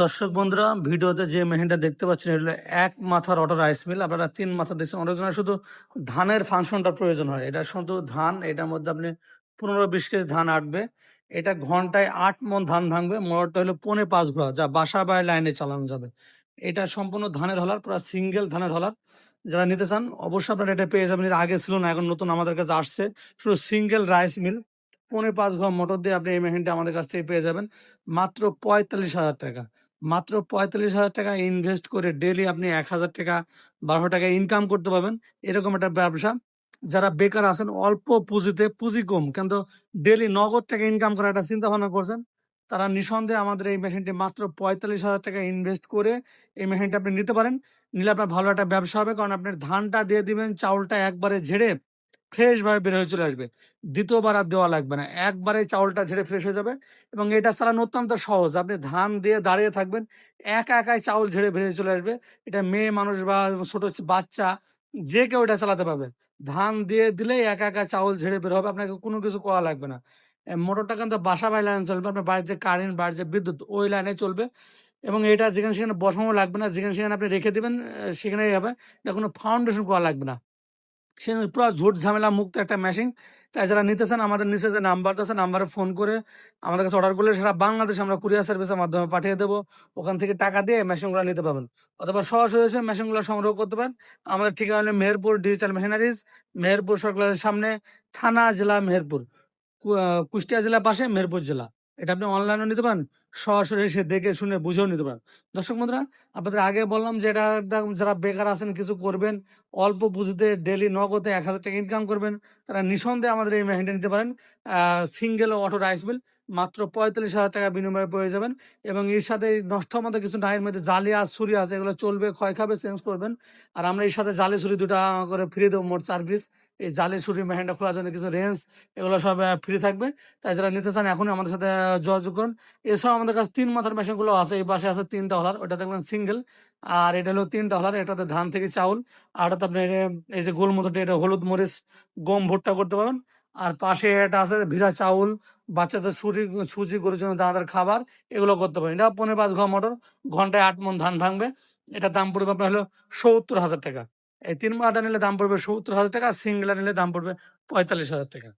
দর্শক বন্ধুরা, ভিডিওতে যে মেশিনটা দেখতে পাচ্ছেন, এটা হলো এক মাথার অটো রাইস মিল। আপনারা তিন মাথা দেখছেন অনেকজনের শুধু ধানের ফাংশনটা প্রয়োজন হয়। এটা শুধু ধান, এটার মধ্যে আপনি পনেরো বিশ কেজি ধান আটবে। এটা ঘন্টায় আট মন ধান ভাঙবে। মোটরটা হলো পনে পাঁচ ঘোড়া, যা বাসা বাই লাইনে চালানো যাবে। এটা সম্পূর্ণ ধানের হলার, পুরো সিঙ্গেল ধানের হলার। যারা নিতে চান, অবশ্যই আপনারা এটা পেয়ে যাবেন। এর আগে ছিল না, এখন নতুন আমাদের কাছে আসছে। শুধু সিঙ্গেল রাইস মিল। পনে পাঁচ ঘর মোটর দিয়ে আপনি এই মেশিনটা আমাদের কাছ থেকে পেয়ে যাবেন। মাত্র পঁয়তাল্লিশ হাজার টাকা। মাত্র পঁয়তাল্লিশ হাজার টাকা ইনভেস্ট করে ডেলি আপনি এক হাজার টাকা বারোশো টাকা ইনকাম করতে পারবেন। এরকম একটা ব্যবসা। যারা বেকার আছেন, অল্প পুঁজিতে, পুঁজি কম, কিন্তু ডেলি নগদ টাকা ইনকাম করার একটা চিন্তা ভাবনা করছেন, তারা নিঃসন্দেহে আমাদের এই মেশিনটি মাত্র পঁয়তাল্লিশ হাজার টাকা ইনভেস্ট করে এই মেশিনটা আপনি নিতে পারেন। নিলে আপনার ভালো একটা ব্যবসা হবে, কারণ আপনার ধানটা দিয়ে দিবেন, চাউলটা একবারে ঝেড়ে ফ্রেশ ভাবে বের হয়ে চলে আসবে। দ্বিতীয়বার আর দেওয়া লাগবে না। একবারে চাউলটা ঝেড়ে ফ্রেশ হয়ে যাবে এবং এটা চালানো অত্যন্ত সহজ। আপনি ধান দিয়ে দাঁড়িয়ে থাকবেন, একা একাই চাউল ঝেড়ে বেরিয়ে চলে আসবে। এটা মেয়ে মানুষ বা ছোট বাচ্চা যে কেউ এটা চালাতে পারবে। ধান দিয়ে দিলেই একা একা চাউল ঝেড়ে বের হবে, আপনাকে কোনো কিছু করা লাগবে না। মোটরটা কিন্তু বাসা বাই লাইনে চলবে, আপনার বাড়ির যে কারেন্ট, বাড়ির যে বিদ্যুৎ, ওই লাইনে চলবে এবং এটা যেখানে সেখানে বসানো লাগবে না, যেখানে সেখানে আপনি রেখে দেবেন সেখানেই হবে। এটা কোনো ফাউন্ডেশন করা লাগবে না। সে পুরো ঝুট ঝামেলা মুক্ত একটা মেশিন তাই যারা নিতে চান, আমাদের নিচে যে নাম্বার আছে নাম্বারে ফোন করে আমাদের কাছে অর্ডার করলে সারা বাংলাদেশে আমরা কুরিয়ার সার্ভিসের মাধ্যমে পাঠিয়ে দেবো। ওখান থেকে টাকা দিয়ে মেশিনগুলো নিতে পারবেন। অথবা সরাসরি এসে মেশিনগুলো সংগ্রহ করতে পারেন। আমাদের ঠিকানা হলো মেহেরপুর ডিজিটাল মেশিনারিজ মেহেরপুর সরকারের সামনে থানা জেলা মেহেরপুর কুষ্টিয়া জেলার পাশে মেহেরপুর জেলা। এটা আপনি অনলাইনে নিতে পারেন। সরাসরি এসে দেখে শুনে বুঝেও নিতে পারেন। দর্শক বন্ধুরা, আপনাদের আগে বললাম যে এটা একদম যারা বেকার আছেন, কিছু করবেন, অল্প পুঁজিতে ডেলি নগদে এক হাজার টাকা ইনকাম করবেন, তারা নিঃসন্দেহে আমাদের এই মেশিনটা নিতে পারেন। সিঙ্গেল ও অটো রাইস মিল মাত্র পঁয়তাল্লিশ হাজার টাকা বিনিময়ে পেয়ে যাবেন এবং এর সাথে নষ্ট মতো কিছু নাই, এর মধ্যে জালি আর ছুরি আছে, এগুলো চলবে, ক্ষয় খাবে চেঞ্জ করবেন। আর আমরা এর সাথে জালি, ছুরি দুটা করে ফ্রি দেবো মোট চার পিস এই জালি ছুরি মেহেন্ডা খোলার জন্য কিছু রেঞ্জ এগুলো সব ফ্রি থাকবে। তাই যারা নিতে চান, এখনই আমাদের সাথে যোগাযোগ করুন। এছাড়াও আমাদের কাছে তিন মাথার মেশিনগুলো আছে। এই পাশে আছে তিনটা হলার। ওটা দেখবেন সিঙ্গেল আর এটা হলো তিনটা হলার। এটাতে ধান থেকে চাউল। আর এটাতে আপনি এই- যে গোল মতো এটা হলুদ মরিচ, গম ভুট্টা করতে পারবেন। আর পাশে এটা আছে ভিজা চাউল। বাচ্চাদের সুজি সুজি গরুর জন্য দানাদার খাবার, এগুলো করতে পারেন। এটা পনেরো পাঁচ ঘর মোটর। ঘন্টায় আট মন ধান ভাঙবে। এটা দাম পড়বে আপনার হলো সত্তর হাজার টাকা। এই তিন মাটা নিলে দাম পড়বে সত্তর হাজার টাকা, সিঙ্গেলা নিলে দাম পড়বে পঁয়তাল্লিশ হাজার টাকা।